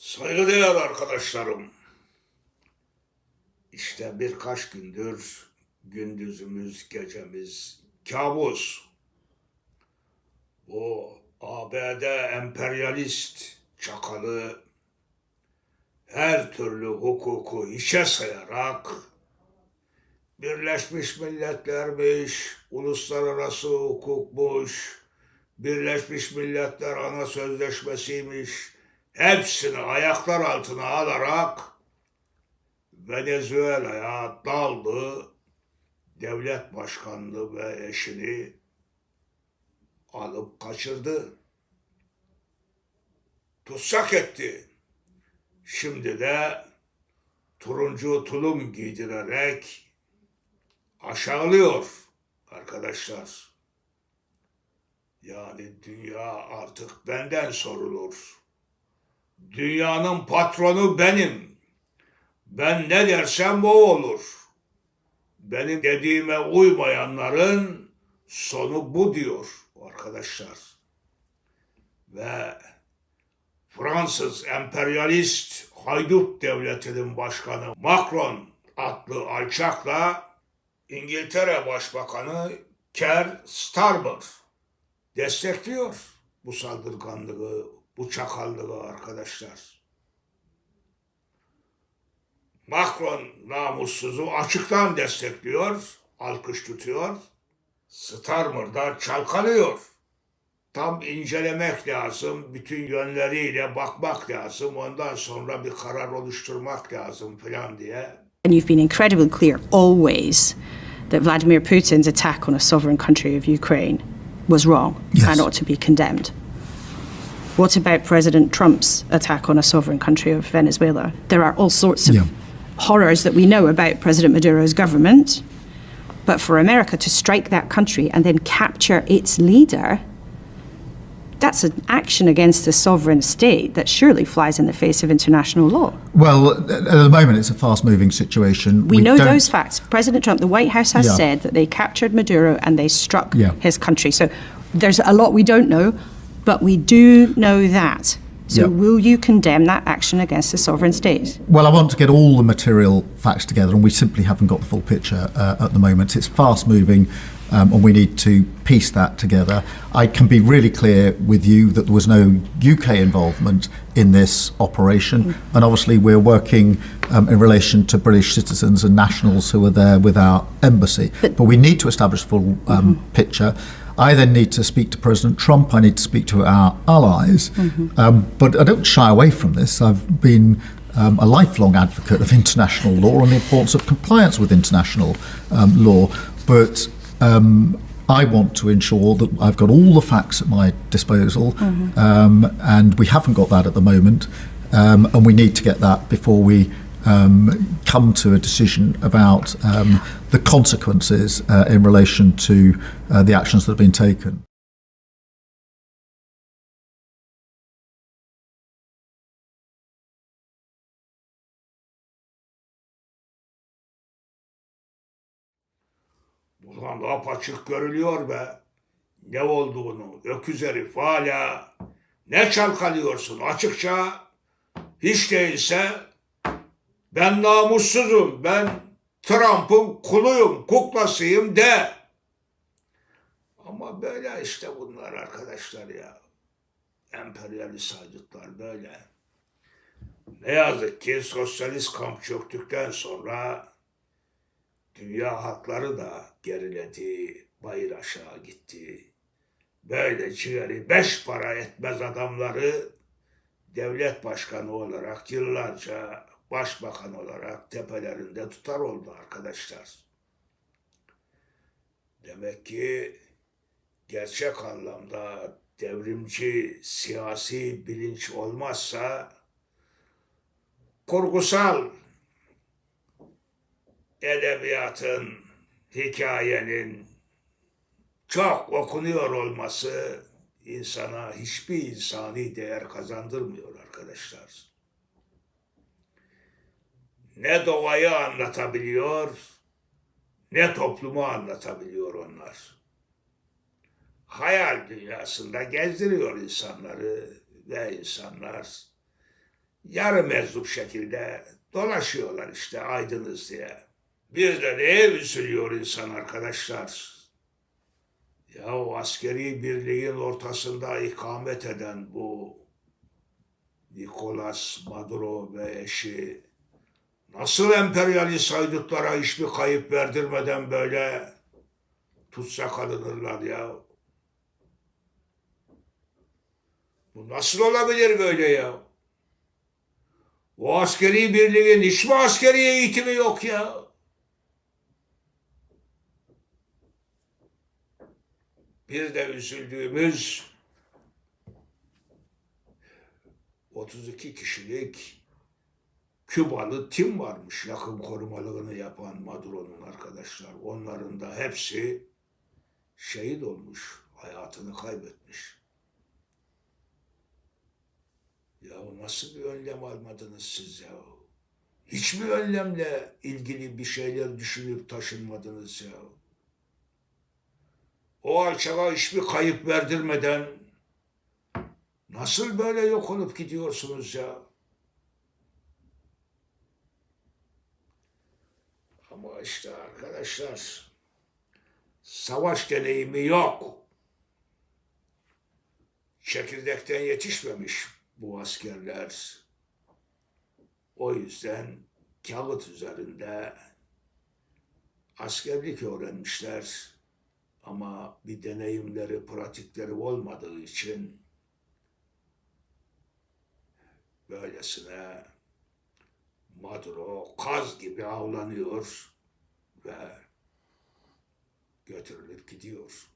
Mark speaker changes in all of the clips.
Speaker 1: Saygıdeğer arkadaşlarım. İşte birkaç gündür gündüzümüz, gecemiz kabus. Bu ABD emperyalist çakalı her türlü hukuku hiçe sayarak Birleşmiş Milletler'miş, uluslararası hukukmuş, Birleşmiş Milletler Ana Sözleşmesi'ymiş, hepsini ayaklar altına alarak Venezuela'ya daldı. Devlet başkanlığı ve eşini alıp kaçırdı. Tutsak etti. Şimdi de turuncu tulum giydirerek aşağılıyor arkadaşlar. Yani dünya artık benden sorulur. Dünyanın patronu benim. Ben ne dersem o olur. Benim dediğime uymayanların sonu bu diyor arkadaşlar. Ve Fransız emperyalist haydut devletinin başkanı Macron adlı alçakla İngiltere Başbakanı Keir Starmer destekliyor bu saldırganlığı, bu çakallığı arkadaşlar. Macron namussuzu açıktan destekliyor, alkış tutuyor. Starmer da çalkalıyor. Tam incelemek lazım, bütün yönleriyle bakmak lazım, ondan sonra bir karar oluşturmak lazım falan diye.
Speaker 2: And you've been incredibly clear always that Vladimir Putin's attack on a sovereign country of Ukraine was wrong
Speaker 3: Yes.
Speaker 2: and ought to be condemned. What about President Trump's attack on a sovereign country of Venezuela? There are all sorts of
Speaker 3: Yeah.
Speaker 2: horrors that we know about President Maduro's government, but for America to strike that country and then capture its leader, that's an action against a sovereign state that surely flies in the face of international law.
Speaker 3: Well, at the moment, it's a fast-moving situation.
Speaker 2: We, know
Speaker 3: don't-
Speaker 2: those facts. President Trump, the White House has
Speaker 3: Yeah.
Speaker 2: said that they captured Maduro and they struck
Speaker 3: Yeah.
Speaker 2: his country. So there's a lot we don't know, but we do know that. So
Speaker 3: Yeah.
Speaker 2: will you condemn that action against a sovereign state?
Speaker 3: Well, I want to get all the material facts together, and we simply haven't got the full picture uh, at the moment. It's fast-moving, um, and we need to piece that together. I can be really clear with you that there was no UK involvement in this operation, and obviously we're working um, in relation to British citizens and nationals who are there with our embassy. But, we need to establish a full um, picture. I then need to speak to President Trump. I need to speak to our allies. Um, but I don't shy away from this. I've been um, a lifelong advocate of international law and the importance of compliance with international um, law. But um, I want to ensure that I've got all the facts at my disposal, um, and we haven't got that at the moment. Um, and we need to get that before we um, come to a decision about um, the consequences uh, in relation to uh, the actions that have been taken.
Speaker 1: Ulan apaçık görülüyor be. Ne olduğunu öküz herif hala ne çalkalıyorsun açıkça hiç değilse ben namussuzum ben Trump'ın kuluyum kuklasıyım de. Ama böyle işte bunlar arkadaşlar ya. Emperyalist haydutlar böyle. Ne yazık ki sosyalist kamp çöktükten sonra Dünya hakları da geriledi, bayır aşağı gitti. Böyle ciğeri beş para etmez adamları devlet başkanı olarak yıllarca başbakan olarak tepelerinde tutar oldu arkadaşlar. Demek ki gerçek anlamda devrimci siyasi bilinç olmazsa kurgusal edebiyatın, hikayenin çok okunuyor olması insana hiçbir insani değer kazandırmıyor arkadaşlar. Ne doğayı anlatabiliyor, ne toplumu anlatabiliyor onlar. Hayal dünyasında gezdiriyor insanları ve insanlar yarı meczup şekilde dolaşıyorlar işte aydınız diye. Bir de neye üzülüyor insan arkadaşlar? Ya o askeri birliğin ortasında ikamet eden bu Nicolas Maduro ve eşi nasıl emperyalist haydutlara hiçbir kayıp verdirmeden böyle tutsak alınırlar ya? Bu nasıl olabilir böyle ya? O askeri birliğin hiç mi askeri eğitimi yok ya? Bir de üzüldüğümüz 32 kişilik Kübalı tim varmış yakın korumalığını yapan Maduro'nun arkadaşlar. Onların da hepsi şehit olmuş, hayatını kaybetmiş. Ya nasıl bir önlem almadınız siz ya? Hiç mi önlemle ilgili bir şeyler düşünüp taşınmadınız ya? O alçağa hiçbir kayıp verdirmeden nasıl böyle yok olup gidiyorsunuz ya? Ama işte arkadaşlar savaş deneyimi yok. Çekirdekten yetişmemiş bu askerler. O yüzden kağıt üzerinde askerlik öğrenmişler ama bir deneyimleri, pratikleri olmadığı için böylesine Maduro kaz gibi avlanıyor ve götürülüp gidiyor.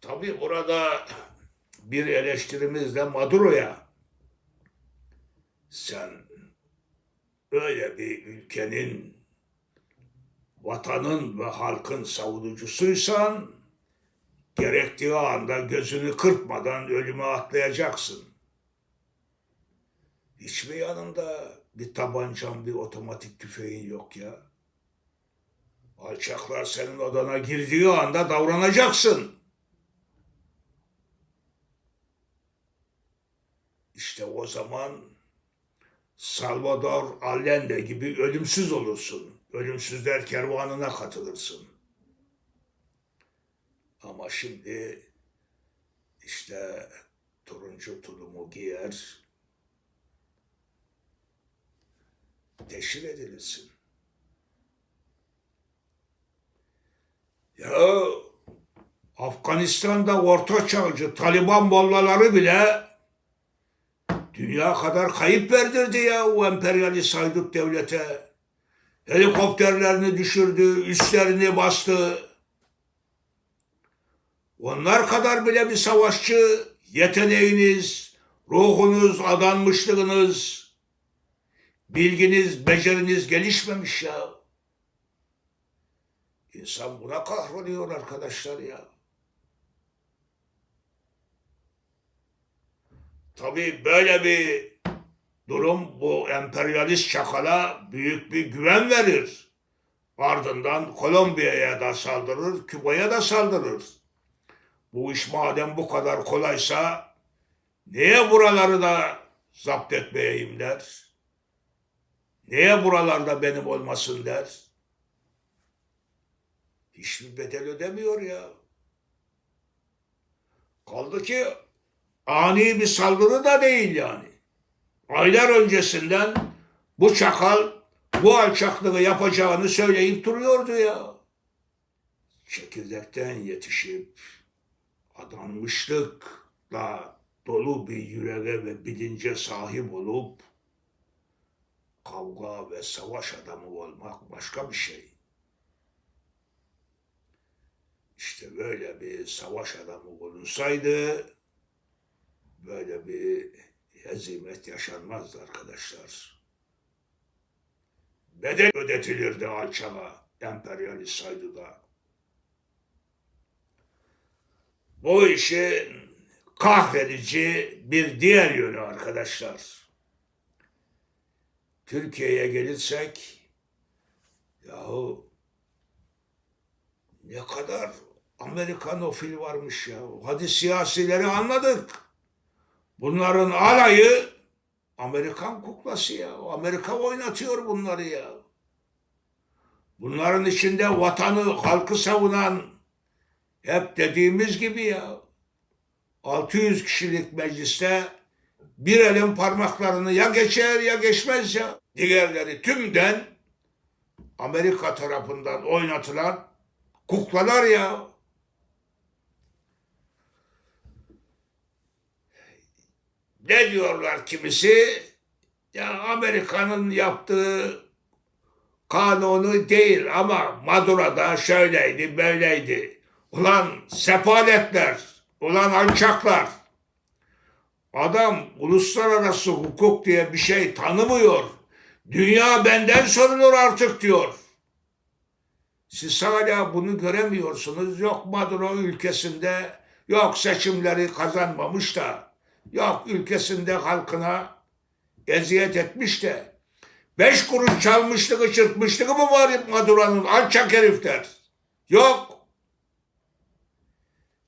Speaker 1: Tabii burada bir eleştirimiz de Maduro'ya. Sen öyle bir ülkenin, vatanın ve halkın savunucusuysan gerektiği anda gözünü kırpmadan ölüme atlayacaksın. Hiç mi yanında bir tabancan, bir otomatik tüfeğin yok ya? Alçaklar senin odana girdiği anda davranacaksın. İşte o zaman Salvador Allende gibi ölümsüz olursun. Ölümsüzler kervanına katılırsın. Ama şimdi işte turuncu tulumu giyer, teşhir edilirsin. Ya Afganistan'da orta çağcı Taliban mollaları bile dünya kadar kayıp verdirdi ya o emperyalist haydut devlete. Helikopterlerini düşürdü, üslerini bastı. Onlar kadar bile bir savaşçı yeteneğiniz, ruhunuz, adanmışlığınız, bilginiz, beceriniz gelişmemiş ya. İnsan buna kahroluyor arkadaşlar ya. Tabii böyle bir durum bu emperyalist çakala büyük bir güven verir. Ardından Kolombiya'ya da saldırır, Küba'ya da saldırır. Bu iş madem bu kadar kolaysa niye buraları da zapt etmeyeyim der. Niye buralarda benim olmasın der. Hiçbir bedel ödemiyor ya. Kaldı ki ani bir saldırı da değil yani. Aylar öncesinden bu çakal bu alçaklığı yapacağını söyleyip duruyordu ya. Çekirdekten yetişip adanmışlıkla dolu bir yüreğe ve bilince sahip olup kavga ve savaş adamı olmak başka bir şey. İşte böyle bir savaş adamı bulunsaydı böyle bir hezimet yaşanmazdı arkadaşlar. Bedel ödetilirdi alçala, emperyalist saydıda. Bu işin kahredici bir diğer yönü arkadaşlar. Türkiye'ye gelirsek yahu ne kadar Amerikanofil varmış ya. Hadi siyasileri anladık. Bunların alayı Amerikan kuklası ya. Amerika oynatıyor bunları ya. Bunların içinde vatanı, halkı savunan hep dediğimiz gibi ya. 600 kişilik mecliste bir elin parmaklarını ya geçer ya geçmez ya. Diğerleri tümden Amerika tarafından oynatılan kuklalar ya. Ne diyorlar kimisi? Ya Amerika'nın yaptığı kanunu değil ama Maduro'da şöyleydi böyleydi. Ulan sefaletler, ulan alçaklar. Adam uluslararası hukuk diye bir şey tanımıyor. Dünya benden sorulur artık diyor. Siz hala bunu göremiyorsunuz. Yok Maduro ülkesinde, yok seçimleri kazanmamış da, yok ülkesinde halkına eziyet etmiş de, beş kuruş çalmışlığı, çırpmışlığı mı var Maduro'nun alçak herifler? Yok.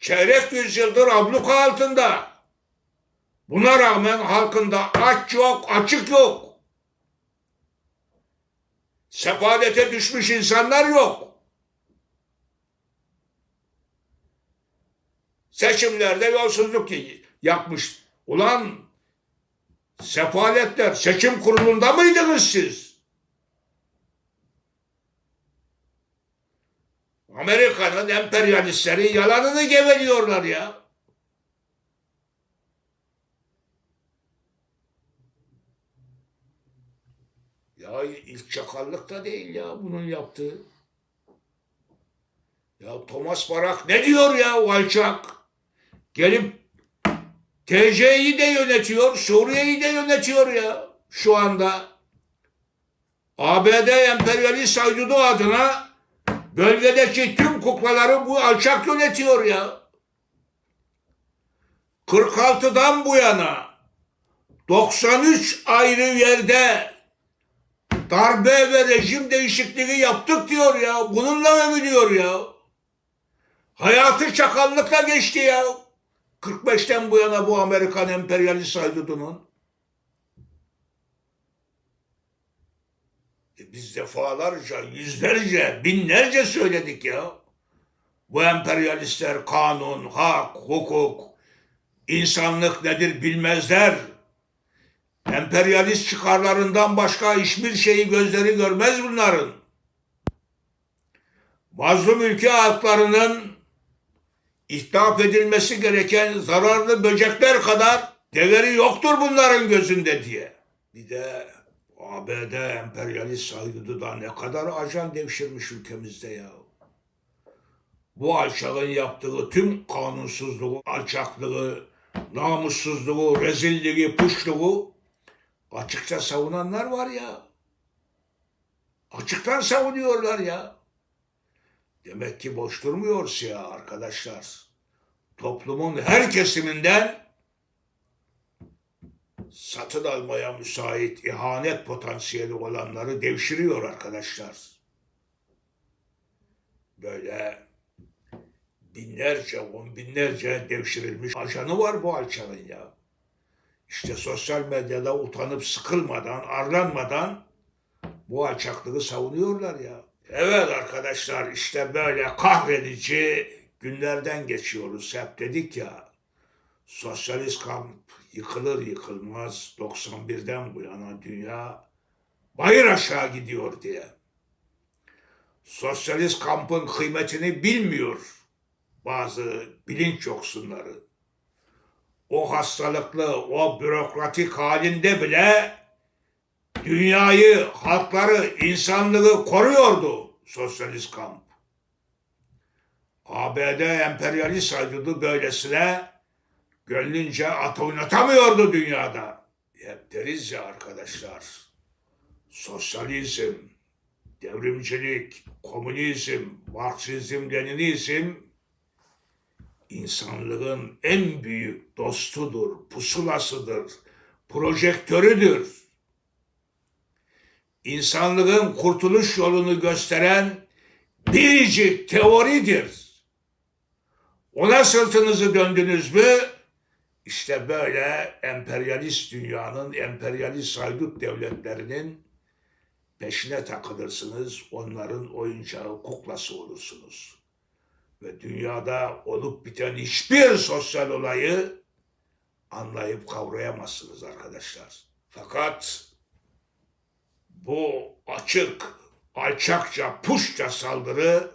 Speaker 1: Çeyrek yüzyıldır abluka altında. Buna rağmen halkında aç yok, açık yok. Sefalete düşmüş insanlar yok. Seçimlerde yolsuzluk yapmış. Ulan sefaletler seçim kurulunda mıydınız siz? Amerika'nın emperyalistleri yalanını geveliyorlar ya. Ya ilk çakallık da değil ya bunun yaptığı. Ya Thomas Barak ne diyor ya o alçak? Gelip TC'yi de yönetiyor, Suriye'yi de yönetiyor ya şu anda. ABD emperyalist haydudu adına bölgedeki tüm kuklaları bu alçak yönetiyor ya. 46'dan bu yana 93 ayrı yerde darbe ve rejim değişikliği yaptık diyor ya. Bununla övünüyor ya. Hayatı çakallıkla geçti ya. 45'ten bu yana bu Amerikan emperyalist haydudunun. E biz defalarca, yüzlerce, binlerce söyledik ya. Bu emperyalistler kanun, hak, hukuk, insanlık nedir bilmezler. Emperyalist çıkarlarından başka hiçbir şeyi gözleri görmez bunların. Mazlum ülke halklarının ihtaf edilmesi gereken zararlı böcekler kadar değeri yoktur bunların gözünde diye. Bir de ABD emperyalist saydığı da ne kadar ajan devşirmiş ülkemizde ya. Bu alçağın yaptığı tüm kanunsuzluğu, alçaklığı, namussuzluğu, rezilliği, puşluğu açıkça savunanlar var ya. Açıktan savunuyorlar ya. Demek ki boş durmuyor siyah arkadaşlar. Toplumun her kesiminden satın almaya müsait ihanet potansiyeli olanları devşiriyor arkadaşlar. Böyle binlerce, on binlerce devşirilmiş ajanı var bu alçağın ya. İşte sosyal medyada utanıp sıkılmadan, arlanmadan bu alçaklığı savunuyorlar ya. Evet arkadaşlar işte böyle kahredici günlerden geçiyoruz. Hep dedik ya sosyalist kamp yıkılır yıkılmaz 91'den bu yana dünya bayır aşağı gidiyor diye. Sosyalist kampın kıymetini bilmiyor bazı bilinç yoksunları. O hastalıklı, o bürokratik halinde bile dünyayı, halkları, insanlığı koruyordu sosyalist kamp. ABD emperyalist haydudu böylesine gönlünce at oynatamıyordu dünyada. Hep deriz ya arkadaşlar, sosyalizm, devrimcilik, komünizm, Marksizm, Leninizm insanlığın en büyük dostudur, pusulasıdır, projektörüdür insanlığın kurtuluş yolunu gösteren biricik teoridir. Ona sırtınızı döndünüz mü İşte böyle emperyalist dünyanın, emperyalist haydut devletlerinin peşine takılırsınız. Onların oyuncağı, kuklası olursunuz. Ve dünyada olup biten hiçbir sosyal olayı anlayıp kavrayamazsınız arkadaşlar. Fakat bu açık, alçakça, puşça saldırı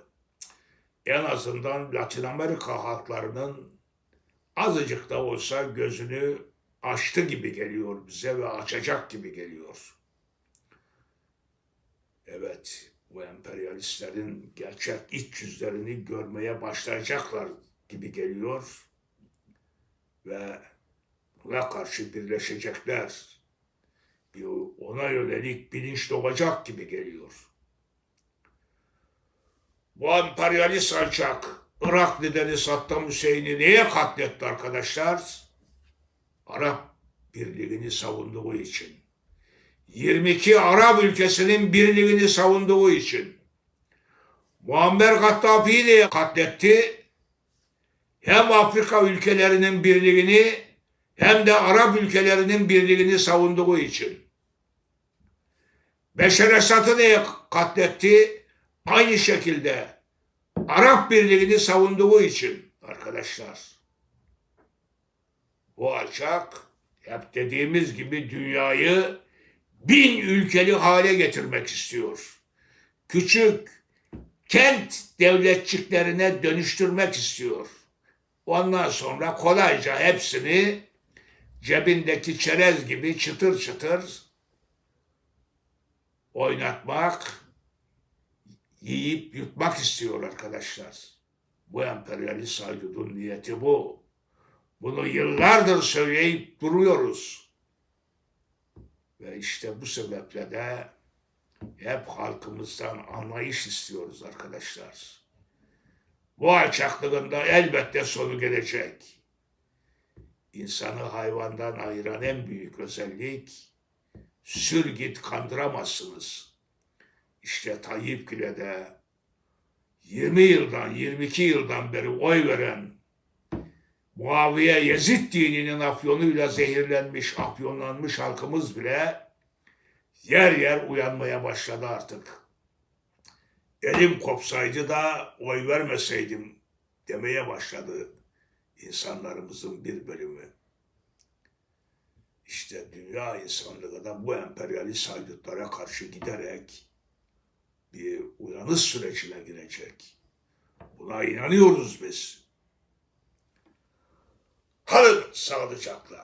Speaker 1: en azından Latin Amerika halklarının azıcık da olsa gözünü açtı gibi geliyor bize ve açacak gibi geliyor. Evet, bu emperyalistlerin gerçek iç yüzlerini görmeye başlayacaklar gibi geliyor ve buna karşı birleşecekler. Bir ona yönelik bilinç doğacak gibi geliyor. Bu emperyalist alçak Irak lideri Saddam Hüseyin'i niye katletti arkadaşlar? Arap Birliği'ni savunduğu için. 22 Arap ülkesinin birliğini savunduğu için. Muammer Gaddafi'yi niye katletti? Hem Afrika ülkelerinin birliğini hem de Arap ülkelerinin birliğini savunduğu için. Beşer Esad'ı niye katletti? Aynı şekilde Arap Birliği'ni savunduğu için arkadaşlar. Bu alçak hep dediğimiz gibi dünyayı bin ülkeli hale getirmek istiyor. Küçük kent devletçiklerine dönüştürmek istiyor. Ondan sonra kolayca hepsini cebindeki çerez gibi çıtır çıtır oynatmak, yiyip yutmak istiyor arkadaşlar. Bu emperyalist haydudun niyeti bu. Bunu yıllardır söyleyip duruyoruz. Ve işte bu sebeple de hep halkımızdan anlayış istiyoruz arkadaşlar. Bu alçaklığında elbette sonu gelecek. İnsanı hayvandan ayıran en büyük özellik sür git kandıramazsınız. İşte Tayyip Güle'de 20 yıldan 22 yıldan beri oy veren Muaviye Yezid dininin afyonuyla zehirlenmiş, afyonlanmış halkımız bile yer yer uyanmaya başladı artık. Elim kopsaydı da oy vermeseydim demeye başladı insanlarımızın bir bölümü. İşte dünya insanlığı da bu emperyalist haydutlara karşı giderek bir uyanış sürecine girecek. Buna inanıyoruz biz. Kalın sağlıcakla.